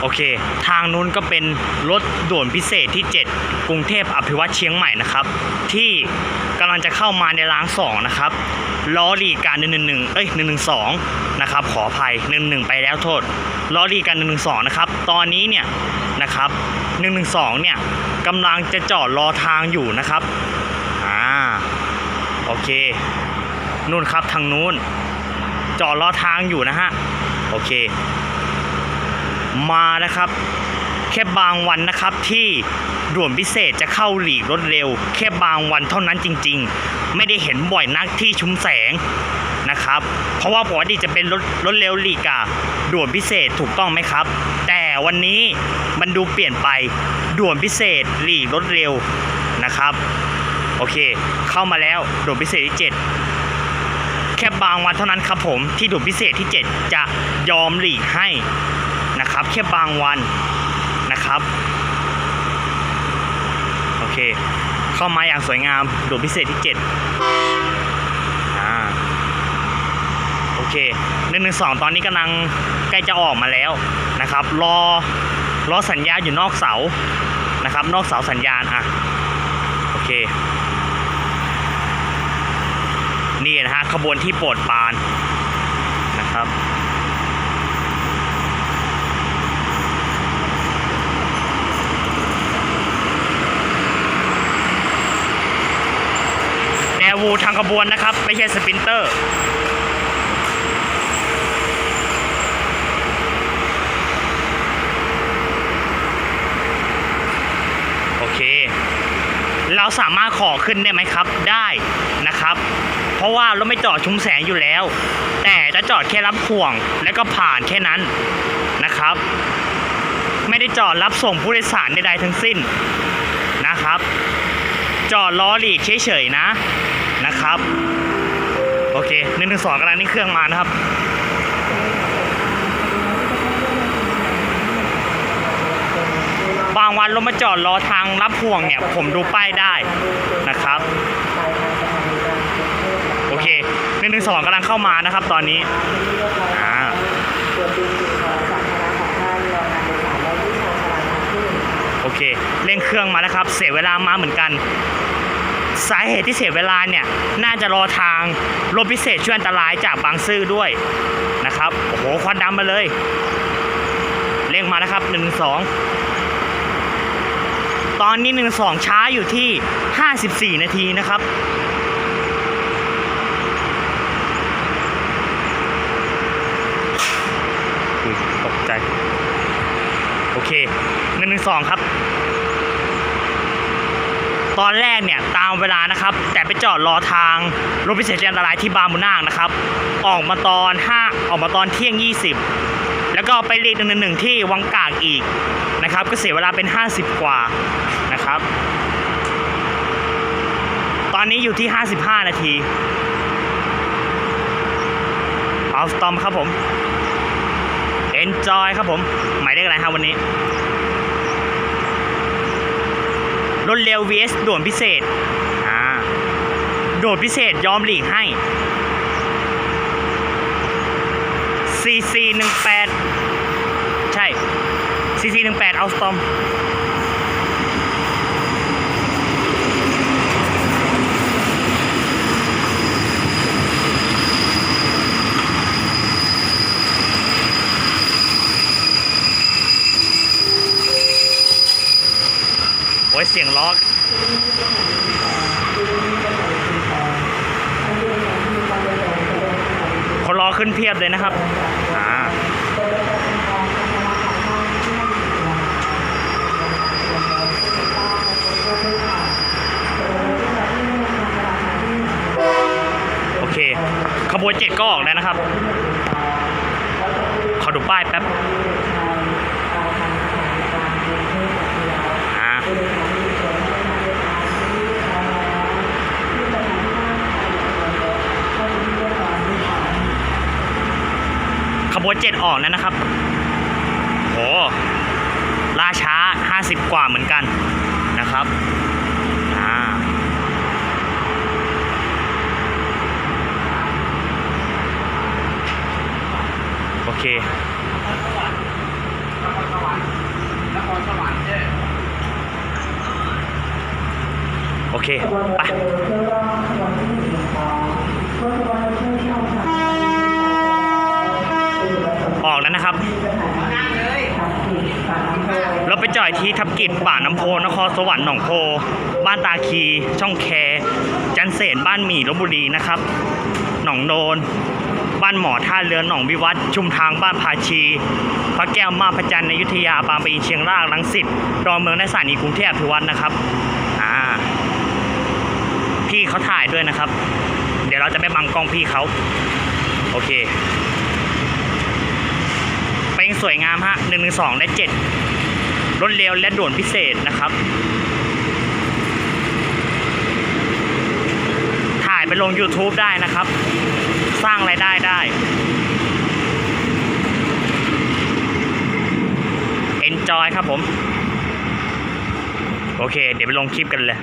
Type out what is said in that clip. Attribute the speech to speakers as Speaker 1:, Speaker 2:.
Speaker 1: โอเค ทางนู้นก็เป็นรถด่วนพิเศษที่ 7 กรุงเทพอภิวัตเชียงใหม่นะครับ ที่กำลังจะเข้ามาในรางสองนะครับล้อรีการ111เอ้ย112นะครับขออภัย11 ไปแล้วโทษล้อรีการ112นะครับตอนนี้เนี่ยนะครับ112เนี่ยกำลังจะจอดรอทางอยู่นะครับอ่าโอเคนู่นครับทางนู้น จอดรอทางอยู่นะฮะโอเค มานะครับ แค่บางวันนะครับที่ด่วนพิเศษจะเข้าหลีกรถเร็ว แค่บางวันเท่านั้นจริง ๆ ไม่ได้เห็นบ่อยนักที่ชุมแสงนะครับ เพราะว่าปกติจะเป็นรถรถเร็วหลีกอะด่วนพิเศษถูกต้องไหมครับ แต่วันนี้มันดูเปลี่ยนไปด่วนพิเศษหลีกรถเร็วนะครับ โอเค เข้ามาแล้วด่วนพิเศษที่ 7 แค่บางวันเท่านั้นครับผมที่ด่วนพิเศษที่ 7 จะยอมหลีกให้ นะครับ แค่บางวันนะครับ โอเค เข้ามาอย่างสวยงามโด่วนพิเศษที่ 7 อ่า โอเคหนึ่งหนึ่งสองตอนนี้กำลังใกล้จะออกมาแล้วนะครับ รอรอสัญญาณอยู่นอกเสานะครับ นอกเสาสัญญาณอะ โอเค นี่นะฮะขบวนที่โปรดปานนะครับ แนววู ทางขบวนนะครับ ไม่ใช่สปินเตอร์โอเค เราสามารถขอขึ้นได้ไหมครับได้นะครับ เพราะว่าเรถไม่จอดชุมแสงอยู่แล้ว แต่จะจอดแค่รับห่วงแล้วก็ผ่านแค่นั้นนะครับ ไม่ได้จอดรับส่งผู้โดยสารใดๆทั้งสิ้นนะครับ จอดล้อหลีกเฉยๆนะนะครับ โอเคหนึ่งถึงสองกำลังนี่เครื่องมานะครับบางวันรถมาจอดรอทางรับห่วงเนี่ย ผมดูป้ายได้นะครับ โอเคหนึ่งถึงสองกำลังเข้ามานะครับตอนนี้อ่าโอเคเร่งเครื่องมาแล้วครับ เสียเวลามาเหมือนกัน สาเหตุที่เสียเวลาเนี่ย น่าจะรอทางรถพิเศษช่วยอันตรายจากบางซื่อด้วยนะครับ โอ้โห ควันดำมาเลยเร่งมาแล้วครับหนึ่งสองตอนนี้หนึ่งสองช้าอยู่ที่ 54 นาทีนะครับตกใจ โอเคหนึ่งหนึ่งสองครับ ตอนแรกเนี่ยตามเวลานะครับ แต่ไปจอดรอทางรถพิเศษอันตรายที่บางมุนากนะครับ ออกมาตอน5ออกมาตอนเที่ยง 20 แล้วก็ไปเรียกหนึ่งหนึ่งที่วังกากอีกนะครับ ก็เสียเวลาเป็น 50 กว่านะครับ ตอนนี้อยู่ที่ 55 นาทีเอาตอมครับผม Enjoy ครับผม หมายเลขอะไรครับวันนี้ รถเร็ว vs ด่วนพิเศษอ่าด่วนพิเศษยอมหลีกให้ CC 18 ใช่ CC 18เอาสตอม อ้ยเสียงล็อกคนรอขึ้นเพียบเลยนะครับอ่าโอเค ขบวนเจ็ดก็ออกแล้วนะครับ ขอดูป้ายแป๊บ วตเจ็ดออกแล้วนะครับ โหล่าช้า 50 กว่าเหมือนกันนะครับโอเคโอเค ไป ออกแล้วนะครับเราไปจอดที่ทับกิจป่าน้ำโพนครสวรรค์หนองโพ บ้านตาคี ช่องแค จันเสนบ้านหมี่ลบบุรีนะครับ หนองโนน บ้านหมอท่าเรือหนองวิวัฒน์ชุมทางบ้านภาชี พระแก้วมาพระจันทร์ในอยุธยาบางปะอินเชียงรากลังสิตดอนเมืองในสถานีกรุงเทพอภิวัฒน์นะครับอ่าพี่เขาถ่ายด้วยนะครับ เดี๋ยวเราจะไม่บังกล้องพี่เขาโอเคเป็น สวยงามฮะหนึ่งหนึ่งสองและเจ็ดรถเร็วและด่วนพิเศษนะครับ ถ่ายไปลง YouTube ได้นะครับ สร้างรายได้ได้ Enjoy ครับผม โอเค เดี๋ยวไปลงคลิปกันเลย